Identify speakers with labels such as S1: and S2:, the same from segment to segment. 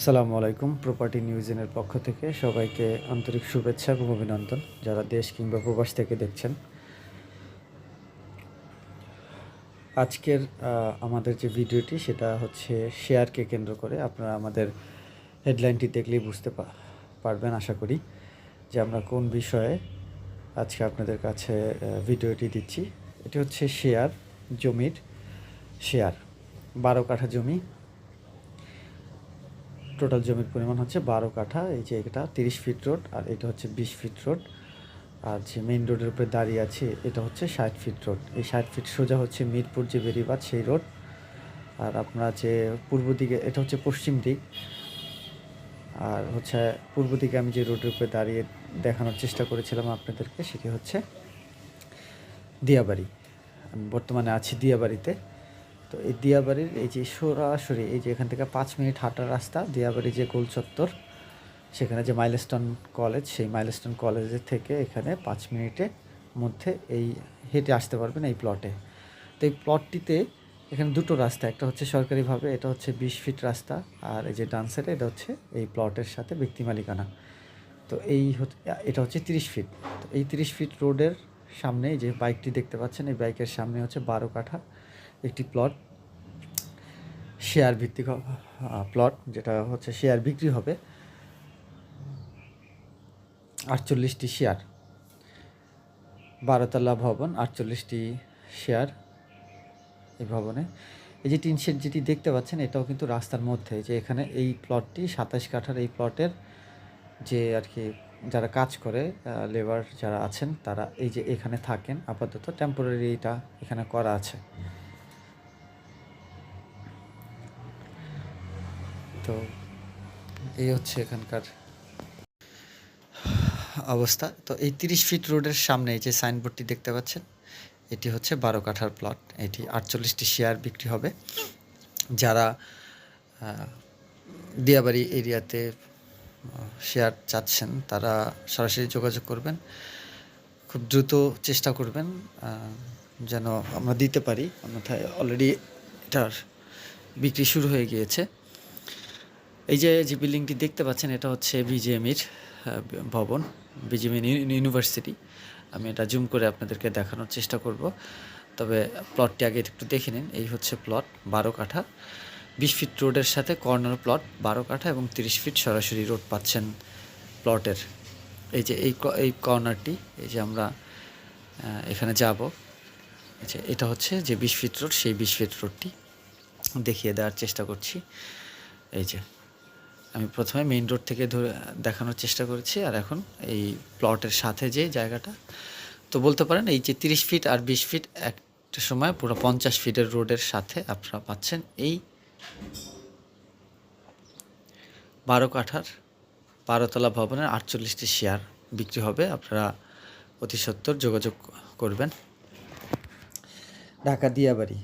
S1: সালামু আলাইকুম প্রপার্টি নিউজেনের পক্ষ থেকে সবাইকে আন্তরিক শুভেচ্ছা এবং অভিনন্দন যারা দেশ কিংবা প্রবাস থেকে দেখছেন। আজকের আমাদের যে ভিডিওটি সেটা হচ্ছে শেয়ারকে কেন্দ্র করে আপনারা আমাদের হেডলাইনটি দেখলেই বুঝতে পারবেন আশা করি যে আমরা কোন বিষয়ে আজকে আপনাদের কাছে ভিডিওটি দিচ্ছি। এটি হচ্ছে শেয়ার জমির শেয়ার, বারো কাঠা জমি। টোটাল জমির পরিমাণ হচ্ছে বারো কাঠা। এই যে এটা তিরিশ ফিট রোড আর এটা হচ্ছে বিশ ফিট রোড আর যে মেইন রোডের উপরে দাঁড়িয়ে আছে, এটা হচ্ছে ষাট ফিট রোড এই ষাট ফিট সোজা হচ্ছে মিরপুর যে বেরিবাদ সেই রোড আর আপনারা যে পূর্ব দিকে, এটা হচ্ছে পশ্চিম দিক। আর হচ্ছে পূর্ব দিকে আমি যে রোডের উপরে দাঁড়িয়ে দেখানোর চেষ্টা করেছিলাম আপনাদেরকে, সেটি হচ্ছে দিয়াবাড়ি। আমি বর্তমানে আছি দিয়াবাড়িতে। তো এই দিয়াবাড়ির এই যে সরাসরি এই যে এখান থেকে পাঁচ মিনিট হাঁটার রাস্তা, দিয়াবাড়ি যে গোল চত্বর, সেখানে যে মাইলস্টোন কলেজ, সেই মাইলস্টোন কলেজের থেকে এখানে পাঁচ মিনিটের মধ্যে এই হেঁটে আসতে পারবেন এই প্লটে তো এই প্লটটিতে এখানে দুটো রাস্তা, একটা হচ্ছে সরকারিভাবে, এটা হচ্ছে বিশ ফিট রাস্তা, আর এই যে ডান সাইডে এটা হচ্ছে এই প্লটের সাথে ব্যক্তি মালিকানা। তো এই এটা হচ্ছে তিরিশ ফিট। তো এই তিরিশ ফিট রোডের সামনে যে বাইকটি দেখতে পাচ্ছেন, এই বাইকের সামনে হচ্ছে বারো কাঠা। একটি প্লট শেয়ার ভিত্তিক প্লট যেটা হচ্ছে শেয়ার বিক্রি হবে। আটচল্লিশটি শেয়ার বারোতলা ভবন, আটচল্লিশটি শেয়ার এই ভবনে। এই যে টিন শেড যেটি দেখতে পাচ্ছেন, এটাও কিন্তু রাস্তার মধ্যে। যে এখানে এই প্লটটি সাতাশ কাঠার এই প্লটের যে আর কি যারা কাজ করে লেবার যারা আছেন, তারা এই যে এখানে থাকেন। আপাতত টেম্পোরারি এটা এখানে করা আছে। তো এই হচ্ছে এখানকার অবস্থা। তো এই তিরিশ ফিট রোডের সামনে যে সাইনবোর্ডটি দেখতে পাচ্ছেন, এটি হচ্ছে বারো কাঠার প্লট এটি আটচল্লিশটি শেয়ার বিক্রি হবে। যারা দিয়াবাড়ি এরিয়াতে শেয়ার চাচ্ছেন, তারা সরাসরি যোগাযোগ করবেন। খুব দ্রুত চেষ্টা করবেন যেন আমরা দিতে পারি। অন্যথায় অলরেডি এটার বিক্রি শুরু হয়ে গিয়েছে। এই যে যে বিল্ডিংটি দেখতে পাচ্ছেন, এটা হচ্ছে বিজিএমির ভবন বিজিএম ইউনিভার্সিটি। আমি এটা জুম করে আপনাদেরকে দেখানোর চেষ্টা করব। তবে প্লটটি আগে একটু দেখে নিন। এই হচ্ছে প্লট, বারো কাঠা। বিশ ফিট রোডের সাথে কর্নার প্লট, বারো কাঠা এবং তিরিশ ফিট সরাসরি রোড পাচ্ছেন প্লটের। এই যে, এই এই কর্নারটি, এই যে আমরা এখানে যাব। আচ্ছা এটা হচ্ছে যে বিশ ফিট রোড, সেই বিশ ফিট রোডটি। দেখিয়ে দেওয়ার চেষ্টা করছি। এই যে আমি প্রথমে মেইন রোড থেকে ধরে, দেখানোর চেষ্টা করেছি আর এখন এই প্লটের সাথে যে জায়গাটা, তো বলতে পারেন এই যে তিরিশ ফিট আর বিশ ফিট একটা সময় পুরো পঞ্চাশ ফিটের রোডের সাথে আপনারা পাচ্ছেন এই বারো কাঠার বারোতলা ভবনের আটচল্লিশটি শেয়ার বিক্রি হবে। আপনারা অতি সত্বর যোগাযোগ করবেন। ঢাকা দিয়াবাড়ি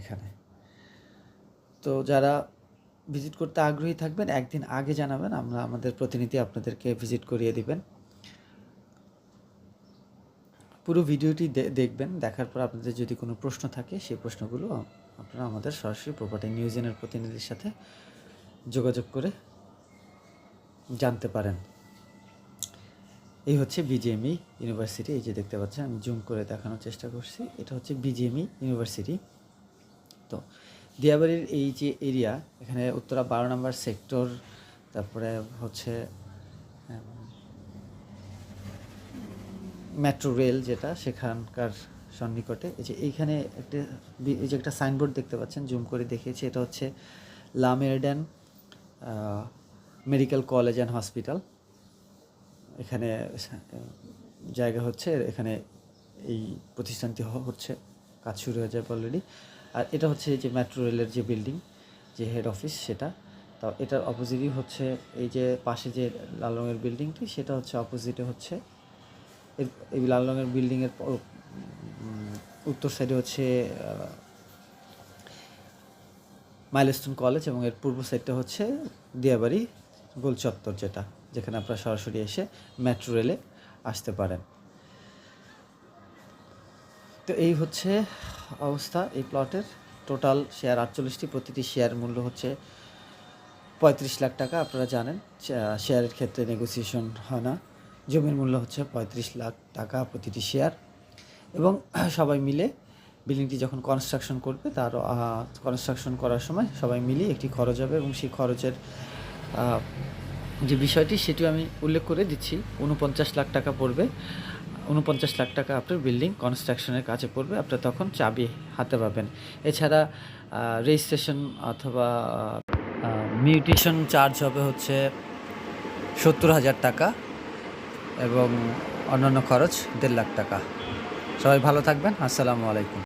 S1: এখানে। তো যারা ভিজিট করতে আগ্রহী থাকবেন, একদিন আগে জানাবেন, আমরা আমাদের প্রতিনিধি আপনাদেরকে ভিজিট করিয়ে দিবেন। পুরো ভিডিওটি দেখবেন, দেখার পর আপনাদের যদি কোনো প্রশ্ন থাকে, সেই প্রশ্নগুলো আপনারা আমাদের সরাসরি প্রপার্টি নিউজেনের প্রতিনিধির সাথে যোগাযোগ করে জানতে পারেন। এই হচ্ছে বিজিএমই ইউনিভার্সিটি, এই যে দেখতে পাচ্ছেন, আমি জুম করে দেখানোর চেষ্টা করছি। এটা হচ্ছে বিজিএমই ইউনিভার্সিটি। তো দিয়াবাড়ির এই যে এরিয়া, এখানে উত্তরা বারো নম্বর সেক্টর, তারপরে হচ্ছে মেট্রো রেল যেটা, সেখানকার সন্নিকটে। এই যে এইখানে একটা, এই যে একটা সাইনবোর্ড দেখতে পাচ্ছেন, জুম করে দেখিয়েছি, এটা হচ্ছে লামেরডেন মেডিকেল কলেজ অ্যান্ড হসপিটাল। এখানে জায়গা হচ্ছে, এখানে এই প্রতিষ্ঠানটি হচ্ছে, কাজ শুরু হয়ে যাবে অলরেডি আর এটা হচ্ছে যে মেট্রো রেলের যে বিল্ডিং যে হেড অফিস সেটা, তো এটার অপোজিটই হচ্ছে এই যে পাশে যে লাল রঙের বিল্ডিংটি সেটা হচ্ছে অপোজিটে হচ্ছে এর, এই লাল রঙের বিল্ডিংয়ের উত্তর সাইডে হচ্ছে মাইলস্টোন কলেজ এবং এর পূর্ব সাইডটা হচ্ছে দিয়াবাড়ি গোল চত্বর যেটা, যেখানে আপনারা সরাসরি এসে মেট্রো রেলে আসতে পারেন। তো এই হচ্ছে অবস্থা, এই প্লটের। টোটাল শেয়ার আটচল্লিশটি, প্রতিটি শেয়ার মূল্য হচ্ছে পঁয়ত্রিশ লাখ টাকা, আপনারা জানেন। শেয়ারের ক্ষেত্রে নেগোসিয়েশন হয় না। জমির মূল্য হচ্ছে পঁয়ত্রিশ লাখ টাকা প্রতিটি শেয়ার এবং সবাই মিলে বিল্ডিংটি যখন কনস্ট্রাকশন করবে, তার কনস্ট্রাকশন করার সময় সবাই মিলে একটি খরচ হবে এবং সেই খরচের যে বিষয়টি, সেটিও আমি উল্লেখ করে দিচ্ছি। উনপঞ্চাশ লাখ টাকা পড়বে। উনপঞ্চাশ লাখ টাকা আপনার বিল্ডিং কনস্ট্রাকশনের কাজে পড়বে আপনি তখন চাবি হাতে পাবেন। এছাড়া রেজিস্ট্রেশন অথবা মিউটেশন চার্জ হবে হচ্ছে সত্তর হাজার টাকা এবং অন্যান্য খরচ দেড় লাখ টাকা। সবাই ভালো থাকবেন, আসসালামু আলাইকুম।